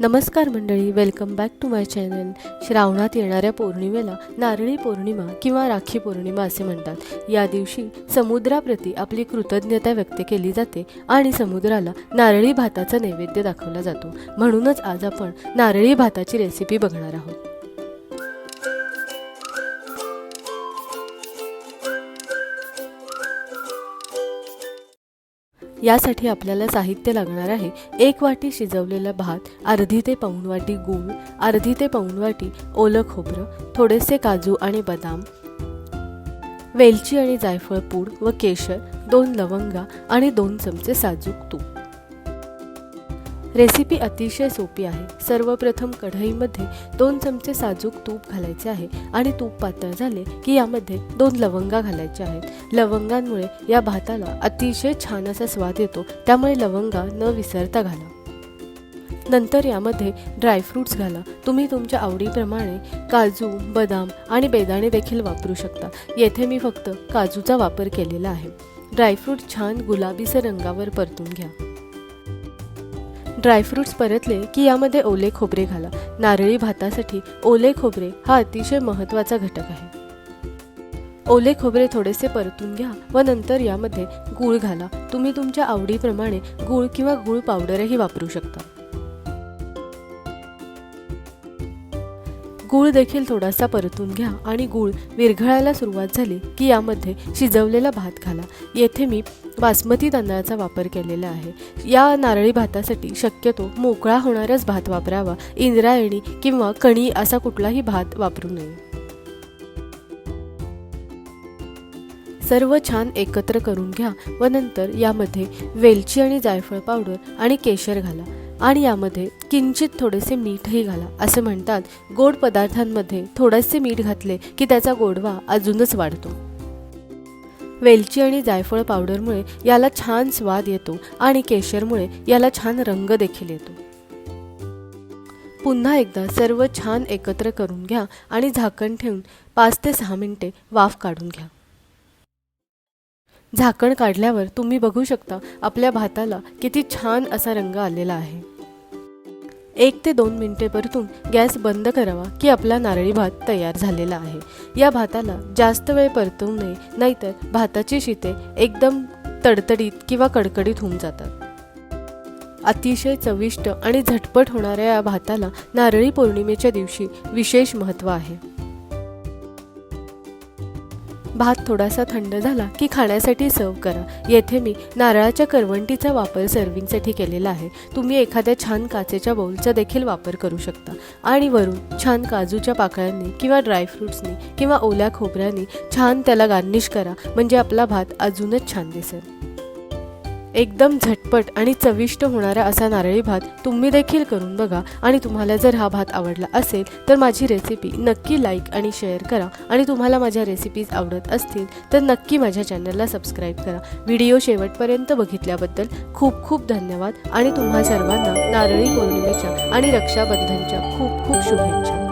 नमस्कार मंडळी welcome back to my channel श्रावणात येणाऱ्या पौर्णिमेला नारळी पौर्णिमा किंवा राखी पौर्णिमा असे म्हणतात. या दिवशी समुद्राप्रती आपली कृतज्ञता व्यक्त केली जाते आणि समुद्राला नारळी भाताचा नैवेद्य दाखवला जातो. म्हणूनच आज आपण नारळी भाताची रेसिपी बघणार आहोत. यासाठी आपल्याला साहित्य लागणार आहे. एक वाटी शिजवलेला भात अर्धी ते पाऊण वाटी गूळ अर्धी ते पाऊण वाटी ओलं खोबरं थोडेसे काजू आणि बदाम वेलची आणि जायफळ पूड व केशर दोन लवंगा आणि दोन चमचे साजूक तूप. रेसिपी अतिशय सोपी आहे. सर्वप्रथम कढईमध्ये दोन चमचे साजूक तूप घालायचे आहे आणि तूप पातळ झाले की यामध्ये दोन लवंगा घालायचे आहेत. लवंगांमुळे या भाताला अतिशय छान असा स्वाद येतो त्यामुळे लवंगा न विसरता घाला. नंतर यामध्ये ड्रायफ्रूट्स घाला. तुम्ही तुमच्या आवडीप्रमाणे काजू बदाम आणि बेदाणे देखील वापरू शकता. येथे मी फक्त काजूचा वापर केलेला आहे. ड्रायफ्रूट छान गुलाबीसर रंगावर परतून घ्या. ड्रायफ्रूट्स परतले की यामध्ये ओले खोबरे घाला. नारळी भातासाठी ओले खोबरे हा अतिशय महत्त्वाचा घटक आहे. ओले खोबरे थोडेसे परतून घ्या व नंतर यामध्ये गूळ घाला. तुम्ही तुमच्या आवडीप्रमाणे गूळ किंवा गूळ पावडरही वापरू शकता. गूळ देखील थोडासा परतून घ्या आणि गूळ विरघळायला सुरुवात झाली की यामध्ये शिजवलेला भात घाला. येथे मी बासमती तांदळाचा वापर केलेला आहे. या नारळी भातासाठी शक्यतो मोकळा होणाराच भात वापरावा. इंद्रायणी किंवा कणी असा कुठलाही भात वापरू नये. सर्व छान एकत्र करून घ्या व नंतर यामध्ये वेलची आणि जायफळ पावडर आणि केशर घाला. आणि यामध्ये किंचित थोडेसे मीठही घाला असे म्हणतात. गोड पदार्थांमध्ये थोडेसे मीठ घातले की त्याचा गोडवा अजूनच वाढतो. वेलची आणि जायफळ पावडरमुळे याला छान स्वाद येतो आणि केशरमुळे याला छान रंग देखील येतो. पुन्हा एकदा सर्व छान एकत्र करून घ्या आणि झाकण ठेवून पाच ते सहा मिनिटे वाफ काढून घ्या. झाकण काढल्यावर तुम्ही बघू शकता आपल्या भाताला किती छान असा रंग आलेला आहे. एक ते दोन मिनटे परतून गॅस बंद करावा की आपला नारळी भात तयार झालेला आहे. या भाताला जास्त वेळ परतवू नये नाहीतर भाताची शिते एकदम तडतडीत किंवा कडकडीत होऊन जातात. अतिशय चविष्ट आणि झटपट होणाऱ्या या भाताला नारळी पौर्णिमेच्या दिवशी विशेष महत्त्व आहे. भात थोडासा थंड झाला की खाण्यासाठी सर्व करा. येथे मी नारळाच्या करवंटीचा वापर सर्विंगसाठी केलेला आहे. तुम्ही एखाद्या छान काचेच्या बाउलचा देखील वापर करू शकता. आणि वरून छान काजूच्या पाकळ्यांनी किंवा ड्रायफ्रुट्सनी किंवा ओल्या खोबऱ्याने छान त्याला गार्निश करा. म्हणजे आपला भात अजूनच छान दिसेल. एकदम झटपट आणि चविष्ट होणारा असा नारळी भात तुम्ही देखील करून बघा. आणि तुम्हाला जर हा भात आवडला असेल तर माझी रेसिपी नक्की लाईक आणि शेअर करा. आणि तुम्हाला माझ्या रेसिपीज आवडत असतील तर नक्की माझ्या चॅनलला सबस्क्राईब करा. व्हिडिओ शेवटपर्यंत बघितल्याबद्दल खूप खूप धन्यवाद. आणि तुम्हा सर्वांना नारळी पौर्णिमेच्या आणि रक्षाबंधनच्या खूप खूप शुभेच्छा.